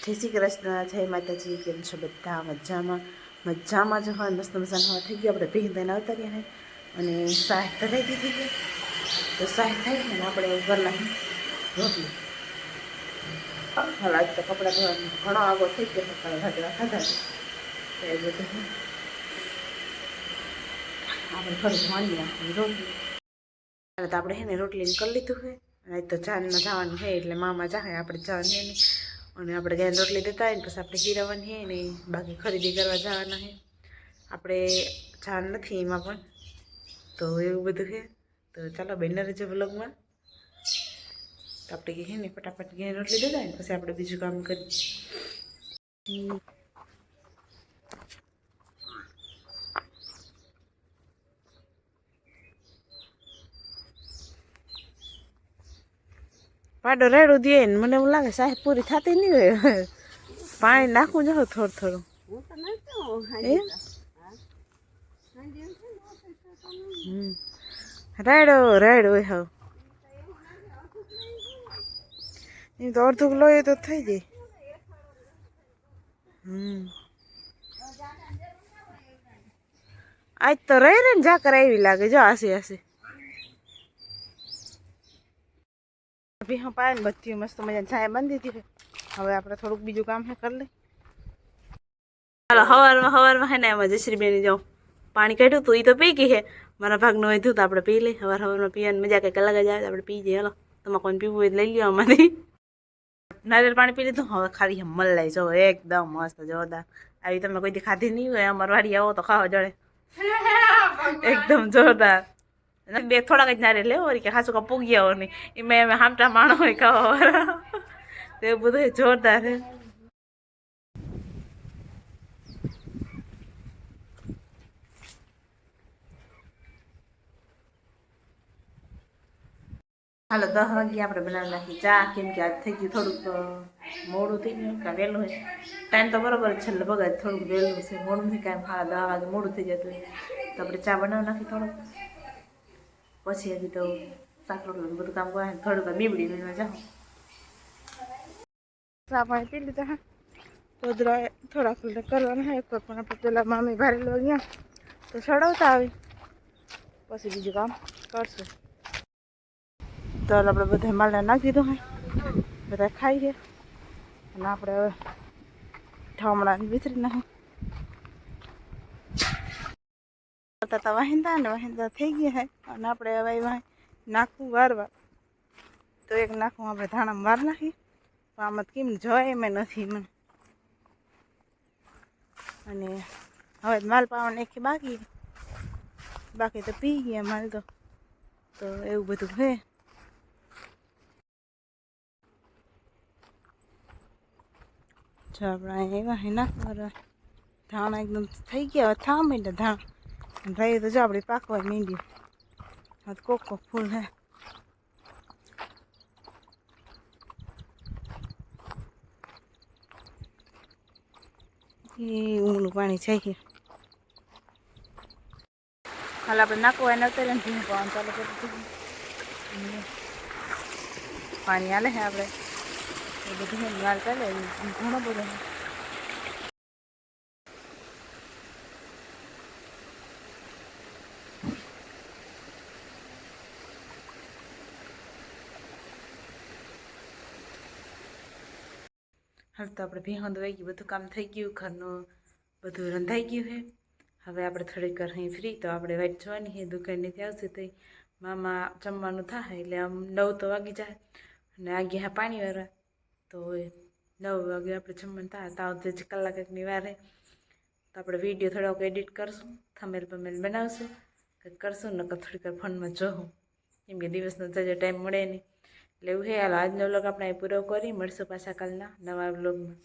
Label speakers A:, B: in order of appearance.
A: જય શ્રી કૃષ્ણ, જય માતાજી, કેમ છો બધા? મજામાં? મજામાં જ હોય મસ્ત હવા થઈ ગયો. આપણે ભીન થઈને આવતા રહ્યા હે અને સાહેબ ધરાઈ દીધી છે તો સાહેબ થઈ ને, આપણે ઘરના રોટલી. હાલ આજ તો કપડાં ધોવાનું ઘણો આગો થઈ ગયો સકાળે ભાજવા ખાધા એ બધું આપણે થોડીક વાણી નાખી રોટલી. તો આપણે હે ને રોટલી કરી લીધું છે અને તો જાનમાં જવાનું છે એટલે મામા જાય આપણે જવાનું નહીં અને આપણે ગાયને રોટલી દેતા હોય ને, પછી આપણે ગીરવાની છે ને બાકી ખરીદી કરવા જવાના છે. આપણે જાણ નથી એમાં પણ. તો એવું બધું છે. તો ચાલો બેનર છે બ્લોગમાં તો આપણે કહે ને, ફટાફટ ઘેર રોટલી દેતા હોય ને, પછી આપણે બીજું કામ કરીએ. પાડો રેડું દે ને મને એવું લાગે સાહેબ પૂરી થતી નહીં હોય. પાણી નાખું જાઉં થોડું થોડું. રેડો રેડો હોય હાવ. એમ તો અડધું કિલો તો થઈ જાય. હમ. આજ તો રહી રે ને ઝાકર આવી લાગે જો આસી આસી. ભી હા પાય ને બધી મસ્ત મજા છાયા બાંધી દીધી છે. હવે આપણે થોડુંક બીજું કામ હે કરી લઈ ચાલો હવારમાં હવારમાં હે ને એમાં જશ્રીબેન જાઉં પાણી કાઢ્યું તું એ તો પી ગઈ હે. મારા ભાગનું હોય તો આપણે પી લઈ હવાર હવારમાં પીવાની મજા કંઈક અલગ જ આવે આપણે પી જઈએ. હાલો તમારે કોઈને પીવું હોય તો લઈ લ્યો અમારી નારિયેળ પાણી પી લીધું? હવે ખાલી મલાઈ જો એકદમ મસ્ત જોરદાર. આવી તમે કોઈ ખાધી નહીં હોય અમાર વાડી આવો તો ખાવા જડે. એકદમ જોરદાર. બે થોડાક જ નારિયેળ લેવો વળી કે ખાસું કા પૂગી આવો નહીં. એમાં એમ હામટા માણો હોય ખાવા તે બધું જોરદાર હે હાલો દસ વાગે આપણે બનાવી નાખી ચા. કેમ કે આજ થઈ ગયું થોડુંક મોડું થઈ ગયું કાં વહેલું હોય ટાઈમ તો બરોબર છે, લગભગ થોડુંક વહેલું છે મોડું નથી કાંઈ સાડા દસ વાગે મોડું થઈ જતું તો આપણે ચા બનાવી નાખી થોડુંક. પછી હજી તો શાક રોટલું બધું કામ કરે થોડુંક બીબડી લઈને જાઉં. ચા પાણી પી લીધા, હા. થોડા ફૂલને કરવાના હોય એક પણ આપણે પેલા મામી ભારેલો ગયા. તો ચડાવતા આવી. પછી બીજું કામ કરશું. તો આપણે બધા માલને નાખી દીધું હોય બધા ખાઈ ગયા. અને આપણે હવે ઠામડાને વિસરી નાખી. તો વાહિંદા ને વાહિંદા થઈ ગયા હે. અને આપણે હવે એમાં નાખવું વારવા. તો એક નાખવું આપણે ધાણામાં વાર નાખી પણ આમાં તો કેમ જોય એમ નથી મને અને હવે માલ પાવાને એક બાકી. બાકી તો પી ગયા માલ તો. તો એવું બધું હે. જો આપણે અહીંયા એવા હે નાખવા ધાણા એકદમ થઈ ગયા. હવે થા માંડ્યા ધાણ. રહી તો જો આપણી પાકવા માંડ્યું હવે તો કોક કોક ફૂલ હે ઊંઘનું પાણી થઈ ગયું હાલ આપણે નાખવા એના ને ધીમું પાવાનું ચાલુ કરી પાણી હાલે છે આપણે એ બધું છે વાળ ચાલે ઘણો બધો હાલ તો આપણે ભીહો દવાઈ ગયું, બધું કામ થઈ ગયું, ઘરનું બધું રંધાઈ ગયું છે. હવે આપણે થોડીક વાર અહીં ફ્રી તો આપણે વાઈટ જોવાની છે દુકાનેથી આવશે તો મામા જમવાનું થાય, એટલે આમ નવ તો વાગી જાય, અને આગે હા પાણી વાળવા તો નવ વાગે આપણે જમવાનું થાય તાવ હજી કલાક એકની વારે તો આપણે વીડિયો થોડોક એડિટ કરશું થમેલ પમેલ બનાવશું, કંઈક કરશું, નકર થોડીક વાર ફોનમાં જોઉં કેમ કે દિવસનો જજો ટાઈમ મળે નહીં. એટલે એવું છે હાલ આજનો વ્લોગ આપણે પૂરો કરી. મળશું પાછા કાલના નવા વ્લોગમાં